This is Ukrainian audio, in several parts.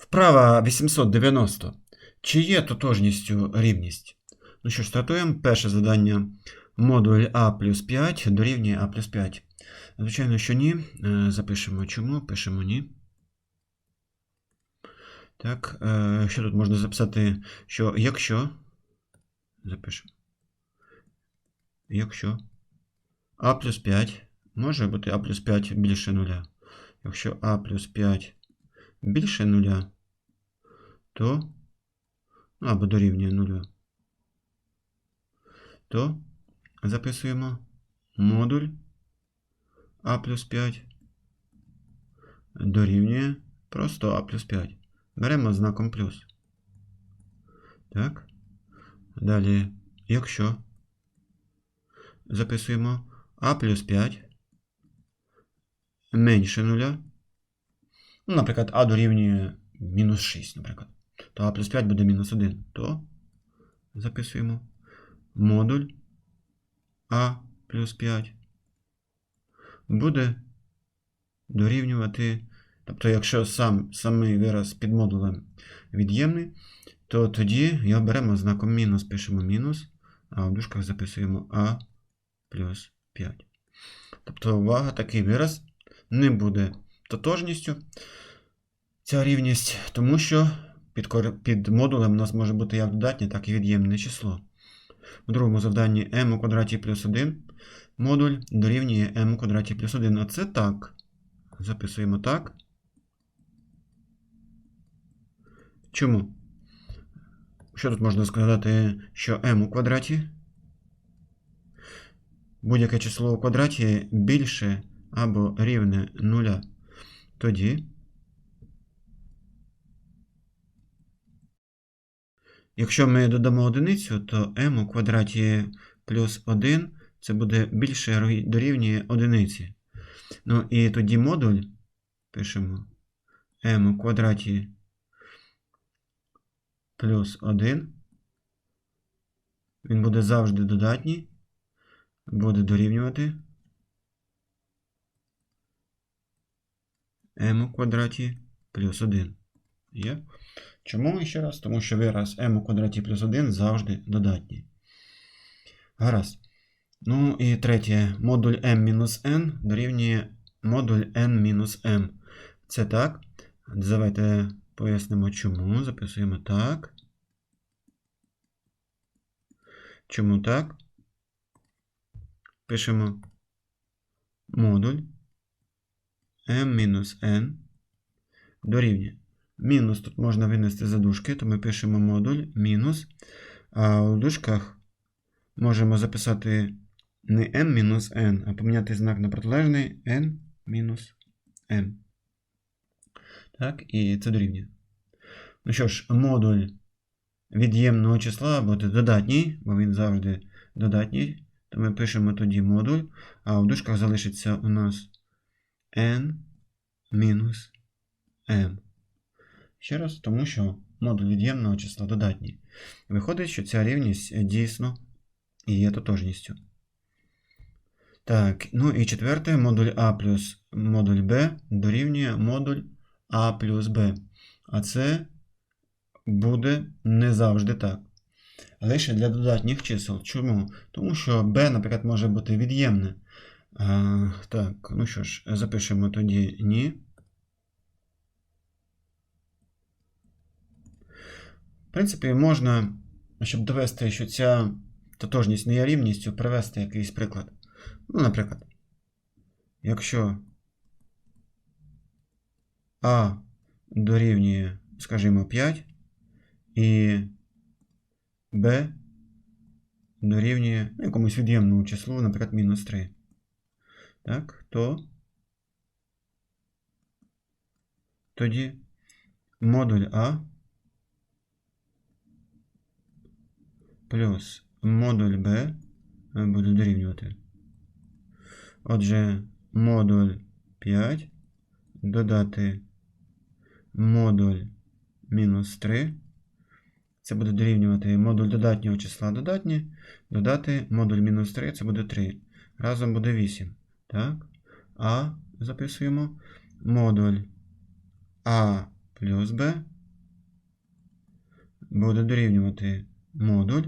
Вправа 890. Чи є тотожністю рівність? Ну що ж, стартуємо. Перше завдання. Модуль А плюс 5 дорівнює А плюс 5. Звичайно, що ні. Е, Запишемо чому, пишемо ні. Так, е, що тут можна записати? Що якщо. Запишемо. Якщо А плюс 5 може бути А плюс 5 більше нуля. Якщо А плюс 5 більше нуля, то ну, або дорівнює нулю, то записуємо модуль А плюс 5 дорівнює просто А плюс 5. Беремо знаком плюс. Так. Далі, якщо записуємо А плюс 5 менше нуля. Ну, наприклад, А дорівнює мінус 6, наприклад. То А плюс 5 буде мінус 1. То записуємо модуль А плюс 5 буде дорівнювати. Тобто, якщо сам, самий вираз під модулем від'ємний, то тоді його беремо знаком мінус, пишемо мінус, а в дужках записуємо А плюс 5. Тобто, увага, такий вираз не буде тотожністю ця рівність, тому що під, під модулем у нас може бути як додатнє, так і від'ємне число. У другому завданні m у квадраті плюс 1 модуль дорівнює m у квадраті плюс 1. А це так. Записуємо так. Чому? Що тут можна сказати, що m у квадраті? Будь-яке число у квадраті більше або рівне нуля. Тоді Якщо ми додамо одиницю, то m у квадраті плюс 1 це буде більше дорівнює одиниці. Ну і тоді модуль пишемо m у квадраті плюс 1. Він буде завжди додатній, буде дорівнювати m у квадраті плюс 1. Є? Чому ще раз? Тому що вираз m у квадраті плюс 1 завжди додатній. Гаразд. Ну і третє. Модуль m-n дорівнює модуль n-m. Це так. Давайте пояснимо чому. Записуємо так. Чому так? Пишемо модуль m-n дорівнює. Мінус тут можна винести за дужки, то ми пишемо модуль мінус. А у дужках можемо записати не m мінус n, а поміняти знак на протилежний n мінус m. Так, і це дорівнює. Ну що ж, модуль від'ємного числа буде додатній, бо він завжди додатній. То ми пишемо тоді модуль, а в дужках залишиться у нас n мінус m. Ще раз, тому що модуль від'ємного числа додатній. Виходить, що ця рівність дійсно є тотожністю. Так, ну і четверте, модуль А плюс модуль Б дорівнює модуль А плюс Б. А це буде не завжди так. Лише для додатніх чисел. Чому? Тому що B, наприклад, може бути від'ємне. А, так, ну що ж, запишемо тоді ні. В принципі, можна, щоб довести, що ця тотожність не є рівністю, привести якийсь приклад. Ну, наприклад, якщо А дорівнює, скажімо, 5 і Б дорівнює якомусь від'ємному числу, наприклад, мінус 3. Так, то тоді модуль А плюс модуль b буде дорівнювати. Отже, модуль 5 додати модуль мінус 3. Це буде дорівнювати модуль додатнього числа додатнє, додати модуль мінус 3, це буде 3. Разом буде 8. Так? А записуємо модуль А плюс b буде дорівнювати модуль.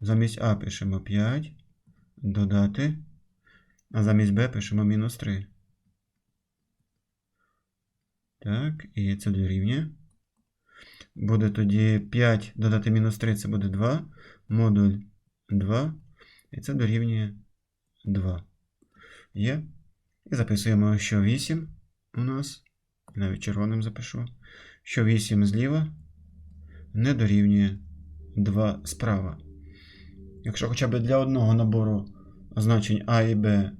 Замість А пишемо 5, додати, а замість b пишемо мінус 3. Так, і це дорівнює. Буде тоді 5 додати мінус 3, це буде 2. Модуль 2. І це дорівнює 2. Є. І записуємо, що 8 у нас, навіть червоним запишу, що 8 зліва не дорівнює 2 справа. Якщо хоча б для одного набору значень А і Б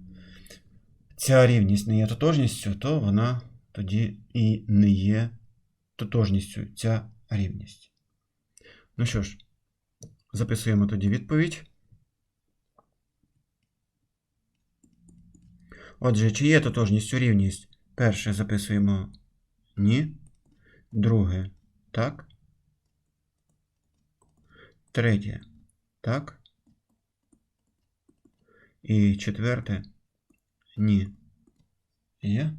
ця рівність не є тотожністю, то вона тоді і не є тотожністю ця рівність. Ну що ж, записуємо тоді відповідь. Отже, чи є тотожністю рівність? Перше записуємо ні. Друге так. Третє так. І четверте ні. Є?